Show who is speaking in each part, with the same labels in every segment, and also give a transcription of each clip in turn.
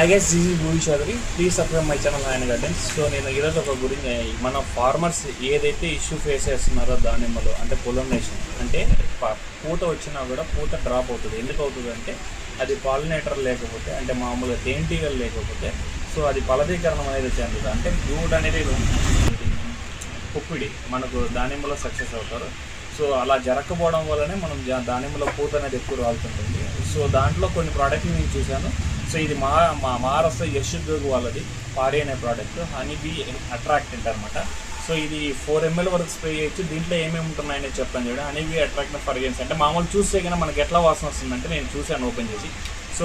Speaker 1: I guess this గురించి భూమి please subscribe my channel ఆయన గార్డెన్స్ సో నేను ఈరోజు ఒక గురించి మన ఫార్మర్స్ ఏదైతే ఇష్యూ ఫేస్ చేస్తున్నారో దానిమ్మలో అంటే పొలనేషన్ అంటే ప- పూత వచ్చినా కూడా పూత డ్రాప్ అవుతుంది. ఎందుకు అవుతుంది అంటే అది పాలినేటర్ లేకపోతే అంటే మామూలుగా తేనెటీగలు లేకపోతే సో అది ఫలదీకరణం అనేది చెందుతుంది. అంటే గూడ్ అనేది పుప్పిడి మనకు దానిమ్మలో సక్సెస్ అవుతారు. సో అలా జరగకపోవడం వల్లనే మనం దానిమ్మలో పూత అనేది ఎక్కువ రాలుతుంటుంది. సో దాంట్లో కొన్ని ప్రోడక్ట్ని నేను చూశాను. సో ఇది మా మా మహారాష్ట్ర యశ్ వాళ్ళది పాడే అనే ప్రోడక్ట్ హనీ బీ అట్రాక్టెంట్ అనమాట సో ఇది ఫోర్ ఎంఎల్ వరకు స్ప్రే చేయొచ్చు. దీంట్లో ఏమేమి ఉంటున్నాయని చెప్తాను చూడండి హనీ బీ అట్రాక్ట్ ఫర్గెన్స్ అంటే మామూలు చూస్తే కానీ మనకి ఎట్లా వాసన వస్తుందంటే నేను చూశాను ఓపెన్ చేసి. సో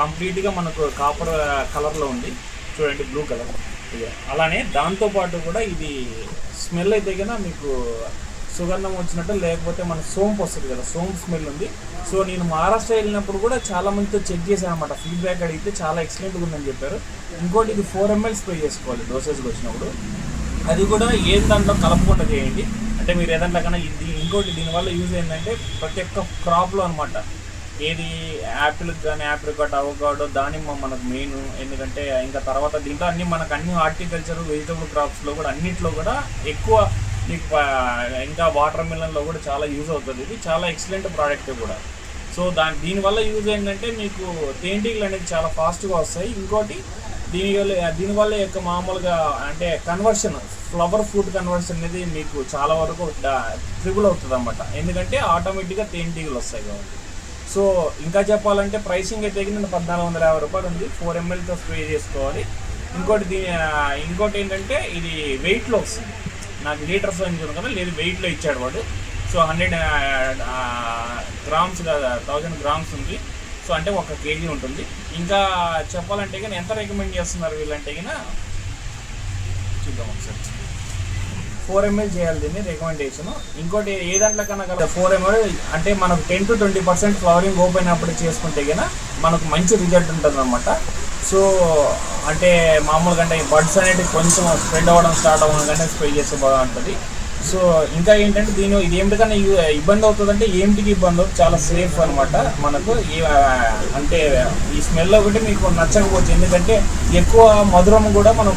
Speaker 1: కంప్లీట్గా మనకు కాపర్ కలర్లో uh, ఉంది. చూడండి బ్లూ కలర్ అలానే దాంతోపాటు కూడా ఇది స్మెల్ అయితే కన్నా మీకు సుగంధం వచ్చినట్టు లేకపోతే మన సోంపు వస్తుంది కదా సోంపు స్మెల్ ఉంది. సో నేను మహారాష్ట్ర వెళ్ళినప్పుడు కూడా చాలా మందితో చెక్ చేశాను అనమాట ఫీడ్బ్యాక్ అడిగితే చాలా ఎక్సలెంట్గా ఉందని చెప్పారు. ఇంకోటి ఇది ఫోర్ ఎంఎల్ స్ప్రే చేసుకోవాలి డోసేజ్కి వచ్చినప్పుడు. అది కూడా ఏం దాంట్లో కలపకుండా చేయండి. అంటే మీరు ఏదన్నా కన్నా ఇది ఇంకోటి దీనివల్ల యూజ్ ఏంటంటే ప్రతి ఒక్క క్రాప్లో అనమాట ఏది యాపిల్ కానీ యాప్రికాట్ అవకాడో దానిమ్మ మనకు మెయిన్ ఎందుకంటే ఇంకా తర్వాత దీంట్లో అన్ని మనకు అన్ని హార్టికల్చర్ వెజిటబుల్ క్రాప్స్లో కూడా అన్నిట్లో కూడా ఎక్కువ మీకు ఇంకా వాటర్ మిలన్లో కూడా చాలా యూజ్ అవుతుంది. ఇది చాలా ఎక్సలెంట్ ప్రోడక్ట్ కూడా. సో దాని దీనివల్ల యూజ్ ఏంటంటే మీకు తేనెటీగలు అనేది చాలా ఫాస్ట్గా వస్తాయి. ఇంకోటి దీని వల్ల దీనివల్ల యొక్క మామూలుగా అంటే కన్వర్షన్ ఫ్లవర్ ఫ్రూట్ కన్వర్షన్ అనేది మీకు చాలా వరకు ట్రిబుల్ అవుతుంది అనమాట ఎందుకంటే ఆటోమేటిక్గా తేనెటీగలు వస్తాయి కాబట్టి. సో ఇంకా చెప్పాలంటే ప్రైసింగ్ అయితే కింద పద్నాలుగు వందల యాభై రూపాయలు ఉంది. ఫోర్ ఎంఎల్తో స్ప్రే చేసుకోవాలి. ఇంకోటి దీని ఇంకోటి ఏంటంటే ఇది వెయిట్లో వస్తుంది నాకు లీటర్స్ అని చూడను కదా లేదు వెయిట్లో ఇచ్చాడు వాడు. సో హండ్రెడ్ గ్రామ్స్ కాదు థౌజండ్ గ్రామ్స్ ఉంది. సో అంటే ఒక కేజీ ఉంటుంది. ఇంకా చెప్పాలంటే కానీ ఎంత రికమెండ్ చేస్తున్నారు వీళ్ళంటే కన్నా చూద్దాం ఒకసారి. ఫోర్ ఎంఎల్ చేయాలి దీన్ని రికమెండేషన్ ఇంకోటి ఏ దాంట్లో కన్నా కదా ఫోర్ ఎంఎల్ అంటే మనకు ten to twenty percent flowering open అప్పుడు చేసుకుంటే కన్నా మనకు మంచి రిజల్ట్ ఉంటుంది అనమాట సో అంటే మామూలుగా అంటే బడ్స్ అనేవి కొంచెం స్ప్రెడ్ అవ్వడం స్టార్ట్ అవ్వడం కంటే స్ప్రే చేస్తే బాగుంటుంది సో ఇంకా ఏంటంటే దీని ఇది ఏమిటికన్నా ఇబ్బంది అవుతుందంటే ఏమిటికి ఇబ్బంది అవుతుంది? చాలా సేఫ్ అనమాట మనకు. అంటే ఈ స్మెల్ ఒకటి మీకు నచ్చకపోవచ్చు. ఎందుకంటే ఎక్కువ మధురం కూడా మనం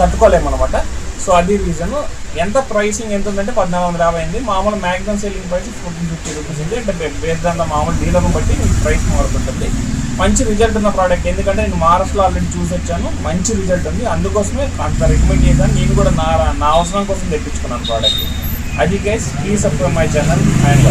Speaker 1: తట్టుకోలేము అనమాట సో అది రీజన్ ఎంత ప్రైసింగ్ ఎంత ఉందంటే పద్నాలుగు వందల యాభై అయింది మామూలు maximum selling price fourteen fifty rupees ఉంది. అంటే బేస్ దాంట్లో మామూలు డీలర్ని బట్టి మీకు ప్రైస్ మారుతుంటుంది. మంచి రిజల్ట్ ఉన్న ప్రోడక్ట్ ఎందుకంటే నేను మహారాష్ట్రలో ఆల్రెడీ చూసి వచ్చాను. మంచి రిజల్ట్ ఉంది. అందుకోసమే అంత రికమెండ్ చేశాను. నేను కూడా నా నా అవసరం కోసం తెప్పించుకున్నాను ప్రోడక్ట్ అది guys please subscribe my channel and